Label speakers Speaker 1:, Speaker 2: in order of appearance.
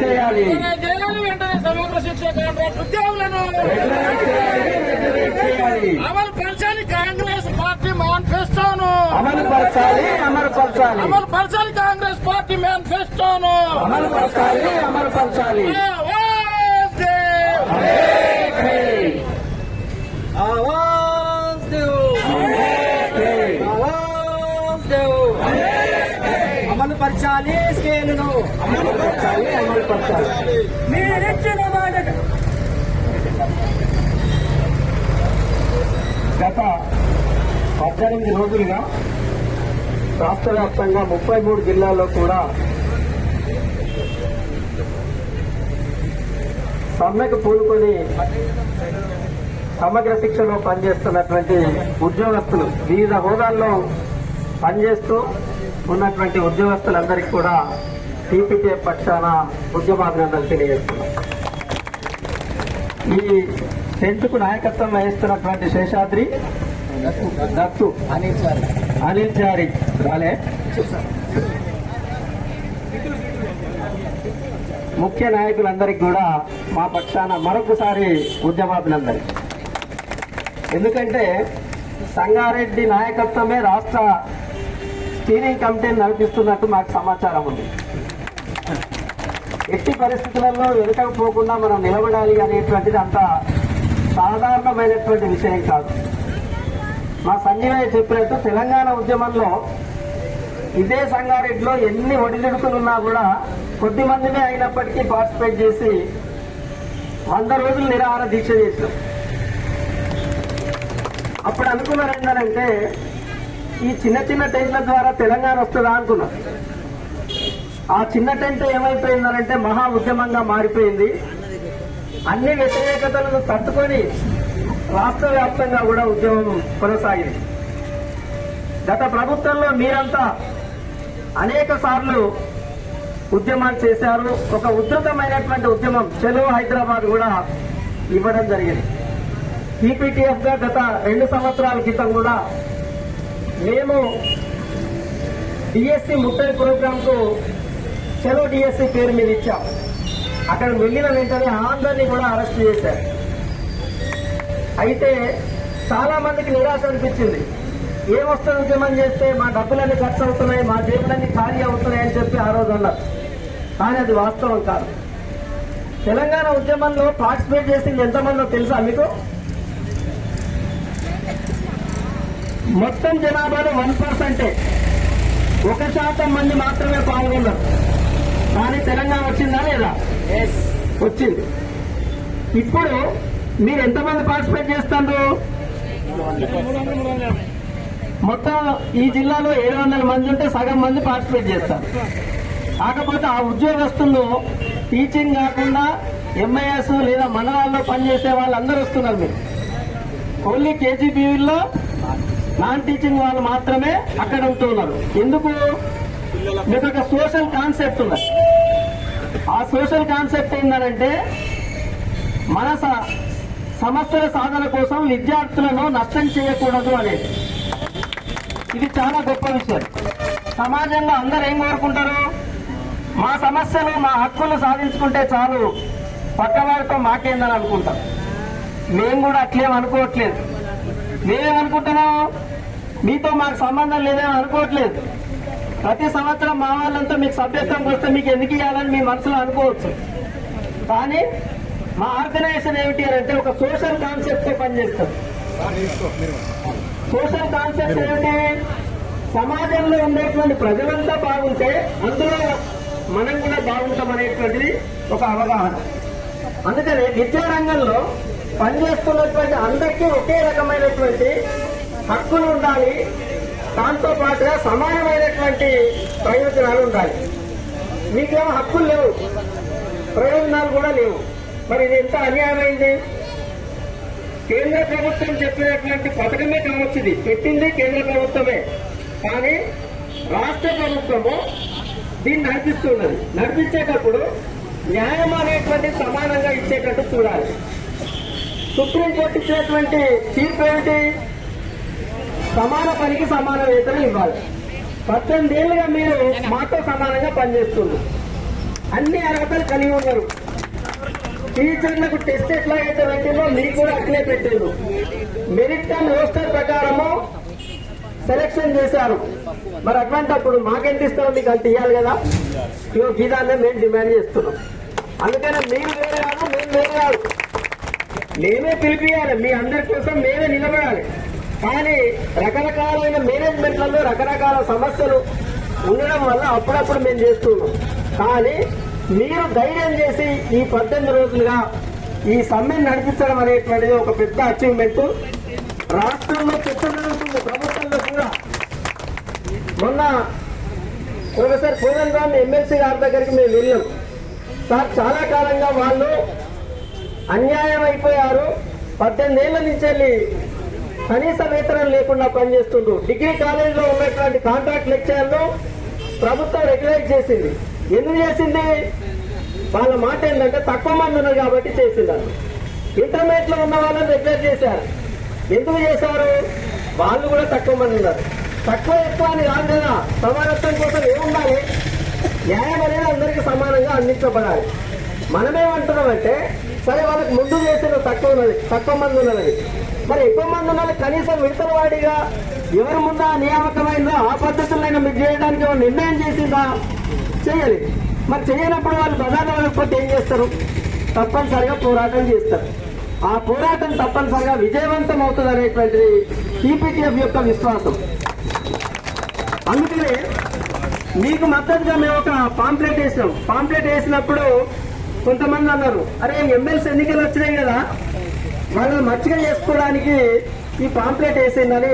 Speaker 1: చేయాలి
Speaker 2: సమగ్ర శిక్ష కాంగ్రెస్ పార్టీ మేనిఫెస్టోను
Speaker 1: అమలు పరచాలి అమలు పరచాలి
Speaker 2: కాంగ్రెస్ పార్టీ మేనిఫెస్టోను
Speaker 1: అమలు పరచాలి అమలు పరచాలి
Speaker 2: అమలు పరచాలి స్కేలును.
Speaker 1: అమలు పరచాలి అమలు పరచాలి
Speaker 2: మీరిచ్చిన మాట
Speaker 1: గత పద్దెనిమిది రోజులుగా రాష్ట్ర వ్యాప్తంగా ముప్పై మూడు జిల్లాల్లో కూడా సమ్మెకు పూనుకొని సమగ్ర శిక్షలో పనిచేస్తున్నటువంటి ఉద్యోగస్తులు వివిధ హోదాల్లో పనిచేస్తూ ఉన్నటువంటి ఉద్యోగస్తులందరికీ కూడా టీపీకే పక్షాన ఉద్యమాభినందనలు తెలియజేస్తున్నాం. ఈ టెంట్కు నాయకత్వం వహిస్తున్నటువంటి శేషాద్రి దత్తు
Speaker 2: అనిల్
Speaker 1: అనిల్ చారి రాలే. ముఖ్య నాయకులందరికీ కూడా మా పక్షాన మరొకసారి ఉద్యమాభినందన ఎందుకంటే సంగారెడ్డి నాయకత్వమే రాష్ట్ర స్టీరింగ్ కమిటీని నడిపిస్తున్నట్టు మాకు సమాచారం ఉంది. ఎట్టి పరిస్థితులలో వెనుకకు పోకుండా మనం నిలబడాలి అనేటువంటిది అంత సాధారణమైనటువంటి విషయం కాదు. మా సంజయ్ చెప్పినట్టు తెలంగాణ ఉద్యమంలో ఇదే సంగారెడ్డిలో ఎన్ని ఒడిదుడుకులున్నా కూడా కొద్ది మందినే అయినప్పటికీ పార్టిసిపేట్ చేసి వంద రోజులు నిరాహార దీక్ష చేశాం అప్పుడు అనుకున్నారు ఏంటంటే ఈ చిన్న చిన్న టెంట్ల ద్వారా తెలంగాణ వస్తుందా అనుకున్నాం. ఆ చిన్న టెంట్ ఏమైపోయిందనంటే మహా ఉద్యమంగా మారిపోయింది. అన్ని వ్యతిరేకతలను తట్టుకొని రాష్ట్ర వ్యాప్తంగా కూడా ఉద్యమం కొనసాగింది. గత ప్రభుత్వంలో మీరంతా అనేక సార్లు ఉద్యమాలు చేశారు. ఒక ఉధృతమైనటువంటి ఉద్యమం చెలో హైదరాబాద్ కూడా ఇవ్వడం జరిగింది. టీపీటీఎఫ్గా గత రెండు సంవత్సరాల క్రితం కూడా మేము డిఎస్సి ముట్టడి ప్రోగ్రాంకు చలో డిఎస్సి పేరు మీద ఇచ్చాం. అక్కడ వెళ్ళిన వెంటనే అందరినీ కూడా అరెస్ట్ చేశారు. అయితే చాలా మందికి నిరాశ అనిపించింది. ఏ వస్తువు ఉద్యమం చేస్తే మా డబ్బులన్నీ ఖర్చు అవుతున్నాయి మా జేబులన్నీ ఖాళీ అవుతున్నాయి అని చెప్పి ఆ రోజు అన్నారు. కానీ అది వాస్తవం కాదు. తెలంగాణ ఉద్యమంలో పార్టిసిపేట్ చేసింది ఎంతమందో తెలుసా మీకు? మొత్తం జనాభాలో వన్ పర్సెంటే ఒక శాతం మంది మాత్రమే పాల్గొన్నారు. కానీ తెలంగాణ వచ్చిందా లేదా? వచ్చింది. ఇప్పుడు మీరు ఎంతమంది పార్టిసిపేట్ చేస్తారు? మొత్తం ఈ జిల్లాలో ఏడు వందల మంది ఉంటే సగం మంది పార్టిసిపేట్ చేస్తారు. కాకపోతే ఆ ఉద్యోగస్తుల్లో టీచింగ్ కాకుండా ఎంఐఎస్ లేదా మండలాల్లో పనిచేసే వాళ్ళందరూ వస్తున్నారు మీరు. ఓన్లీ కేజీబీవీలో నాన్ టీచింగ్ వాళ్ళు మాత్రమే అక్కడ ఉంటున్నారు. ఎందుకు? మీకు ఒక సోషల్ కాన్సెప్ట్ ఉన్నది ఆ సోషల్ కాన్సెప్ట్ ఏంటంటే మన స- సమస్యల సాధన కోసం విద్యార్థులను నష్టం చేయకూడదు అనేది. ఇది చాలా గొప్ప విషయం. సమాజంలో అందరు ఏం కోరుకుంటారు? మా సమస్యలు మా హక్కులు సాధించుకుంటే చాలు. పక్కవారితో మాకేందని అనుకుంటాం. మేము కూడా అట్లేం అనుకోవట్లేదు. మేమేమనుకుంటున్నాము మీతో మాకు సంబంధం లేదని అనుకోవట్లేదు. ప్రతి సంవత్సరం మా వాళ్ళంతా మీకు సభ్యత్వం వస్తే మీకు ఎందుకు ఇవ్వాలని మీ మనసులో అనుకోవచ్చు. కానీ మా ఆర్గనైజేషన్ ఏమిటి అని అంటే ఒక సోషల్ కాన్సెప్ట్ పనిచేస్తాం. సోషల్ కాన్సెప్ట్ ఏమిటి? సమాజంలో ఉండేటువంటి ప్రజలంతా బాగుంటే అందులో మనం కూడా బాగుంటాం అనేటువంటిది ఒక అవగాహన. అందుకని విద్యారంగంలో పనిచేస్తున్నటువంటి అందరికీ ఒకే రకమైనటువంటి హక్కులు ఉండాలి. దాంతో పాటుగా సమానమైనటువంటి ప్రయోజనాలు ఉండాలి. మీకేమో హక్కులు లేవు. ప్రయోజనాలు కూడా లేవు. మరి ఇది ఎంత అన్యాయమైంది? కేంద్ర ప్రభుత్వం చెప్పినటువంటి పథకమే కావచ్చుది పెట్టింది కేంద్ర ప్రభుత్వమే. కానీ రాష్ట్ర ప్రభుత్వము దీన్ని నడిపిస్తున్నది. నడిపించేటప్పుడు న్యాయం అనేటువంటి సమానంగా ఇచ్చేటట్టు చూడాలి. సుప్రీంకోర్టు ఇచ్చినటువంటి తీర్పు ఏమిటి? సమాన పనికి సమాన వేతనం ఇవ్వాలి. పద్దెనిమిది ఏళ్ళుగా మీరు మాతో సమానంగా పనిచేస్తున్నారు. అన్ని అర్హతలు కలిగి ఉన్నారు. టీచర్లకు టెస్ట్ ఎట్లాగైతే పెట్టిందో మీకు కూడా అట్లే పెట్టిండు. మెరిట్ అండ్ రోస్టర్ ప్రకారము సెలెక్షన్ చేశారు. మరి అట్లాంటప్పుడు మాకెంత ఇస్తారో మీకు అంత ఇవ్వాలి కదా? ఇగో గీదాన్ని మేము డిమాండ్ చేస్తున్నాం. అందుకనే మీరు వేరే కాదు మేము వేరే కాదు మేమే పిలిపియాలి మీ అందరి కోసం మేమే నిలబడాలి. కానీ రకరకాలైన మేనేజ్మెంట్లలో రకరకాల సమస్యలు ఉండడం వల్ల అప్పుడప్పుడు మేము చేస్తున్నాం. కానీ మీరు ధైర్యం చేసి ఈ పద్దెనిమిది రోజులుగా ఈ సమ్మెను నడిపించడం అనేటువంటిది ఒక పెద్ద అచీవ్మెంట్ రాష్ట్రంలో చెప్తుంది ప్రభుత్వంలో కూడా మొన్న ప్రొఫెసర్ కోదన్ రామ్ ఎమ్మెల్సీ గారి దగ్గరికి మేము వెళ్ళాం. సార్ చాలా కాలంగా వాళ్ళు అన్యాయం అయిపోయారు పద్దెనిమిది ఏళ్ళ నుంచి వెళ్ళి కనీస వేతనం లేకుండా పనిచేస్తుండ్రు. డిగ్రీ కాలేజీలో ఉన్నటువంటి కాంట్రాక్ట్ లెక్చర్లు ప్రభుత్వం రెగ్యులేట్ చేసింది. ఎందుకు చేసింది? వాళ్ళ మాట ఏంటంటే తక్కువ మంది ఉన్నారు కాబట్టి చేసిందారు ఇంటర్మీడియట్లో ఉన్న వాళ్ళని రెగ్యులేట్ చేశారు. ఎందుకు చేశారు? వాళ్ళు కూడా తక్కువ మంది ఉన్నారు. తక్కువ ఎక్కువ అని కాదు కదా. సమానత్వం కోసం ఏముండాలి? న్యాయం అనేది అందరికీ సమానంగా అందించబడాలి. మనమేమంటున్నామంటే సరే వాళ్ళకి ముందు చేసిన తక్కువ ఉన్నది తక్కువ మంది ఉన్నది. మరి ఎక్కువ మంది ఉన్నది కనీసం విడతల వాడిగా ఎవరి ముందా నియామకమైందో ఆ పద్ధతులైనా మీరు చేయడానికి నిర్ణయం చేసిందా? చేయాలి. మరి చేయనప్పుడు వాళ్ళు ప్రధాన లేకపోతే ఏం చేస్తారు? తప్పనిసరిగా పోరాటం చేస్తారు. ఆ పోరాటం తప్పనిసరిగా విజయవంతం అవుతుంది అనేటువంటిది సిపిటిఎఫ్ యొక్క విశ్వాసం. అందుకనే మీకు మద్దతుగా మేము ఒక పాంప్లెట్ వేసినాం. పాంప్లెట్ వేసినప్పుడు కొంతమంది అన్నారు అరే ఎమ్మెల్సీ ఎన్నికలు వచ్చినాయి కదా వాళ్ళని మచ్చిగా చేసుకోవడానికి ఈ పాంప్లెట్ వేసిందని